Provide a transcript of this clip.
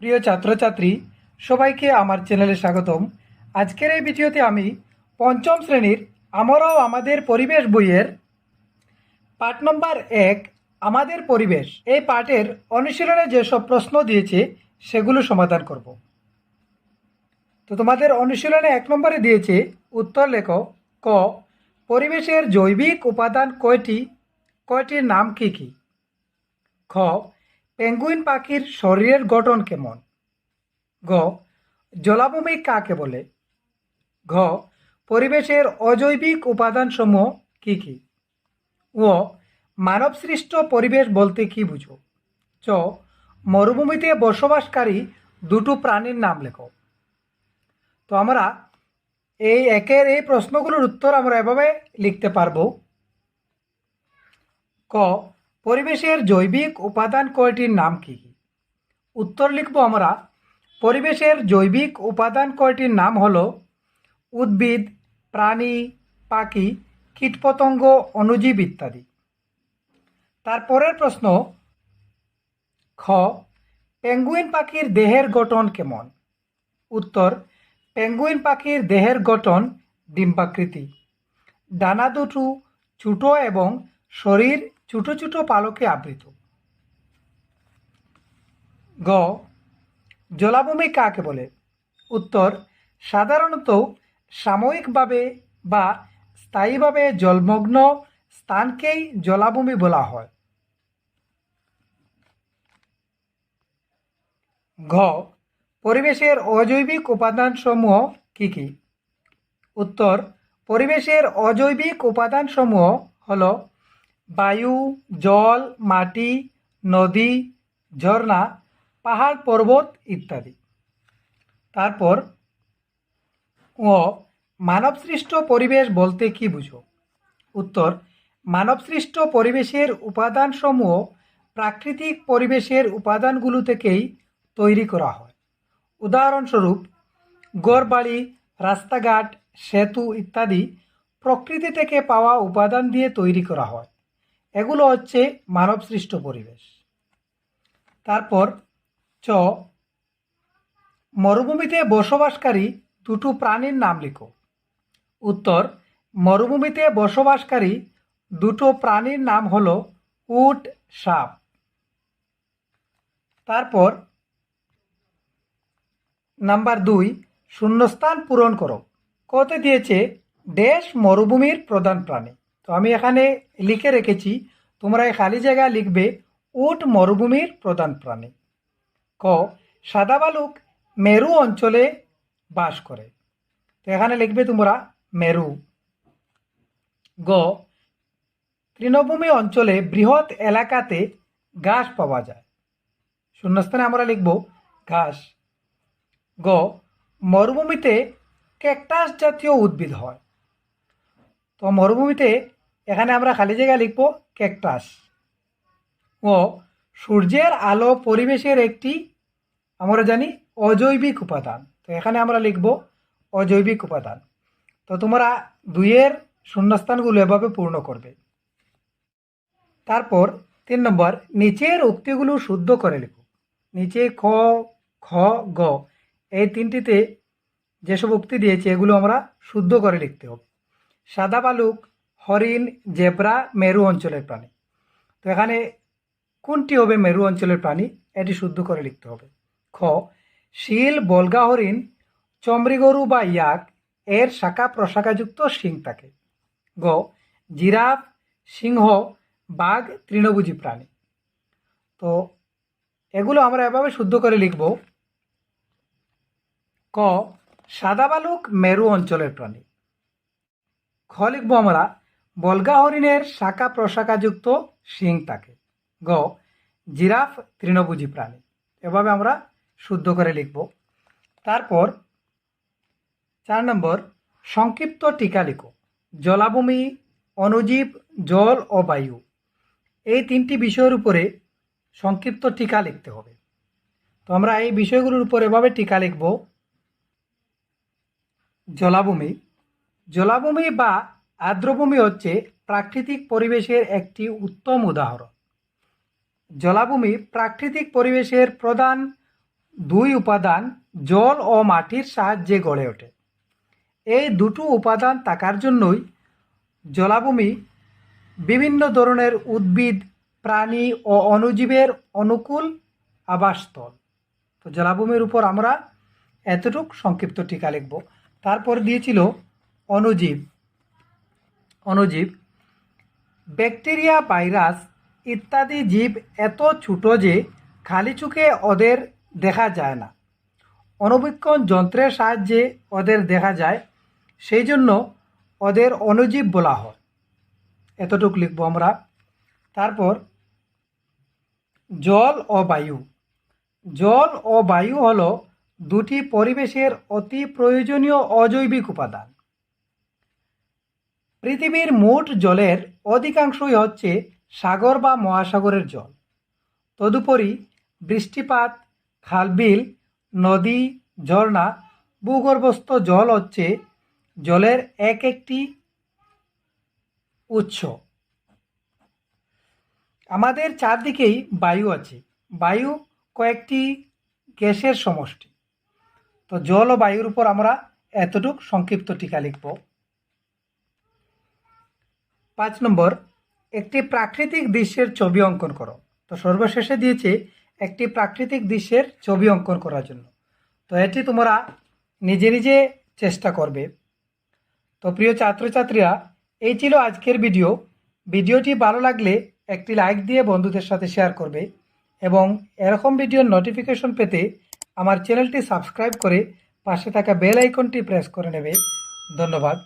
প্রিয় ছাত্রছাত্রী, সবাইকে আমার চ্যানেলে স্বাগতম। আজকের এই ভিডিওতে আমি পঞ্চম শ্রেণির আমরাও আমাদের পরিবেশ বইয়ের পাঠ নম্বর এক, আমাদের পরিবেশ। এই পাঠের অনুশীলনে যেসব প্রশ্ন দিয়েছে, সেগুলো সমাধান করব। তো তোমাদের অনুশীলনে এক নম্বরে দিয়েছে, উত্তর লেখো, ক, পরিবেশের জৈবিক উপাদান কয়টি? কয়টির নাম কি কি? খ পেঙ্গুইন পাখির শরীরের গঠন কেমন? গ, জলাভূমি কাকে বলে? ঘ, পরিবেশের অজৈবিক উপাদানসমূহ কি কি? ও, মানবসৃষ্ট পরিবেশ বলতে কি বুঝো? চ, মরুভূমিতে বসবাসকারী দুটো প্রাণীর নাম লেখো। তো আমরা এই একের এই প্রশ্নগুলোর উত্তর আমরা এভাবে লিখতে পারব। ক পরিবেশের জৈবিক উপাদান কয়টির নাম কি? কি উত্তর লিখব আমরা। পরিবেশের জৈবিক উপাদান কয়টির নাম হলো উদ্ভিদ, প্রাণী, পাখি, কীটপতঙ্গ অণুজীব ইত্যাদি। তারপরের প্রশ্ন, খ, পেঙ্গুইন পাখির দেহের গঠন কেমন? উত্তর, পেঙ্গুইন পাখির দেহের গঠন ডিম্বাকৃতি। ডানা দুটো ছোটো এবং শরীর ছোটো ছোটো পালকে আবৃত। গ, জলাভূমি কাকে বলে? উত্তর, সাধারণত সাময়িকভাবে বা স্থায়ীভাবে জলমগ্ন স্থানকেই জলাভূমি বলা হয়। ঘ, পরিবেশের অজৈবিক উপাদানসমূহ কী কী? উত্তর, পরিবেশের অজৈবিক উপাদানসমূহ হল বায়ু, জল, মাটি, নদী, ঝর্ণা, পাহাড়, পর্বত ইত্যাদি। তারপর, ও, মানবসৃষ্ট পরিবেশ বলতে কি বুঝো? উত্তর, মানবসৃষ্ট পরিবেশের উপাদানসমূহ প্রাকৃতিক পরিবেশের উপাদানগুলো থেকেই তৈরি করা হয়। উদাহরণস্বরূপ, গড়বাড়ি, রাস্তাঘাট, সেতু ইত্যাদি প্রকৃতি থেকে পাওয়া উপাদান দিয়ে তৈরি করা হয়। এগুলো হচ্ছে মানবসৃষ্ট পরিবেশ। তারপর চ, মরুভূমিতে বসবাসকারী দুটো প্রাণীর নাম লিখো। উত্তর, মরুভূমিতে বসবাসকারী দুটো প্রাণীর নাম হল উট, সাপ। তারপর নাম্বার দুই, শূন্যস্থান পূরণ করো। কতে দিয়েছে? দেশ মরুভূমির প্রধান প্রাণী। তো আমি এখানে লিখে রেখেছি, তোমরা এই খালি জায়গা লিখবে, উট মরুভূমির প্রধান প্রাণী। ক, সাদা বালুক মেরু অঞ্চলে বাস করে। তো এখানে লিখবে তোমরা মেরু। গ, তৃণভূমি অঞ্চলে বৃহৎ এলাকাতে ঘাস পাওয়া যায়। শূন্যস্থানে আমরা লিখব ঘাস। গ, মরুভূমিতে ক্যাকটাস জাতীয় উদ্ভিদ হয়। তো মরুভূমিতে এখানে আমরা খালি জায়গা লিখব ক্যাকটাস ও, সূর্যের আলো পরিবেশের একটি, আমরা জানি, অজৈবিক উপাদান। তো এখানে আমরা লিখব অজৈবিক উপাদান। তো তোমরা দুইয়ের শূন্যস্থানগুলো এভাবে পূর্ণ করবে। তারপর তিন নম্বর, নিচের উক্তিগুলো শুদ্ধ করে লিখো। নিচে খ খ, গ, এই তিনটিতে যেসব উক্তি দিয়েছে, এগুলো আমরা শুদ্ধ করে লিখতে হবে। সাদা বালুক হরিণ, জেব্রা, মেরু অঞ্চলের প্রাণী। তো এখানে কোনটি হবে মেরু অঞ্চলের প্রাণী? এটি শুদ্ধ করে লিখতে হবে। খ, শিল, বলগা হরিণ, চমড়ি গরু বা ইয়াক, এর শাখা প্রশাখাযুক্ত শিং থাকে গ, জিরাফ, সিংহ, বাঘ, তৃণভোজী প্রাণী। তো এগুলো আমরা এভাবে শুদ্ধ করে লিখব। ক, সাদা বালুক, মেরু অঞ্চলের প্রাণী। খ লিখব আমরা বলগা হরিণের শাখা প্রশাখাযুক্ত শিং থাকে গ, জিরাফ তৃণভোজী প্রাণী। এভাবে আমরা শুদ্ধ করে লিখব। তারপর চার নম্বর, সংক্ষিপ্ত টিকা লিখো। জলাভূমি, অণুজীব, জল ও বায়ু। এই তিনটি বিষয়ের উপরে সংক্ষিপ্ত টিকা লিখতে হবে। তো আমরা এই বিষয়গুলোর উপর এভাবে টিকা লিখব। জলাভূমি জলাভূমি বা আর্দ্রভূমি হচ্ছে প্রাকৃতিক পরিবেশের একটি উত্তম উদাহরণ। জলাভূমি প্রাকৃতিক পরিবেশের প্রধান দুই উপাদান জল ও মাটির সাহায্যে গড়ে ওঠে। এই দুটো উপাদান থাকার জন্যই জলাভূমি বিভিন্ন ধরনের উদ্ভিদ, প্রাণী ও অণুজীবের অনুকূল আবাসস্থল। তো জলাভূমির উপর আমরা এতটুক সংক্ষিপ্ত টিকা লিখব। তারপর দিয়েছিল অণুজীব। অণুজীব ব্যাকটেরিয়া, ভাইরাস ইত্যাদি জীব এত ছোট যে খালি চোখে ওদের দেখা যায় না। অণুবীক্ষণ যন্ত্রের সাহায্যে ওদের দেখা যায়, সেই জন্য ওদের অণুজীব বলা হয়। এতটুকু লিখব আমরা। তারপর, জল ও বায়ু। জল ও বায়ু হলো দুটি পরিবেশের অতি প্রয়োজনীয় অজৈবিক উপাদান। পৃথিবীর মোট জলের অধিকাংশই হচ্ছে সাগর বা মহাসাগরের জল। তদুপরি বৃষ্টিপাত, খালবিল, নদী, ঝর্ণা, ভূগর্ভস্থ জল হচ্ছে জলের এক একটি উৎস। আমাদের চারদিকেই বায়ু আছে। বায়ু কয়েকটি গ্যাসের সমষ্টি। তো জল ও বায়ুর উপর আমরা এতটুক সংক্ষিপ্ত টিকা লিখব। পাঁচ নম্বর, একটি প্রাকৃতিক দৃশ্যের ছবি অঙ্কন করো। তো সর্বশেষে দিয়েছে একটি প্রাকৃতিক দৃশ্যের ছবি অঙ্কন করার জন্য। তো এটি তোমরা নিজে নিজে চেষ্টা করবে। তো প্রিয় ছাত্রছাত্রীরা, এই ছিল আজকের ভিডিও। ভিডিওটি ভালো লাগলে একটি লাইক দিয়ে বন্ধুদের সাথে শেয়ার করবে এবং এরকম ভিডিওর নোটিফিকেশন পেতে আমার চ্যানেলটি সাবস্ক্রাইব করে পাশে থাকা বেল আইকনটি প্রেস করে নেবে। ধন্যবাদ।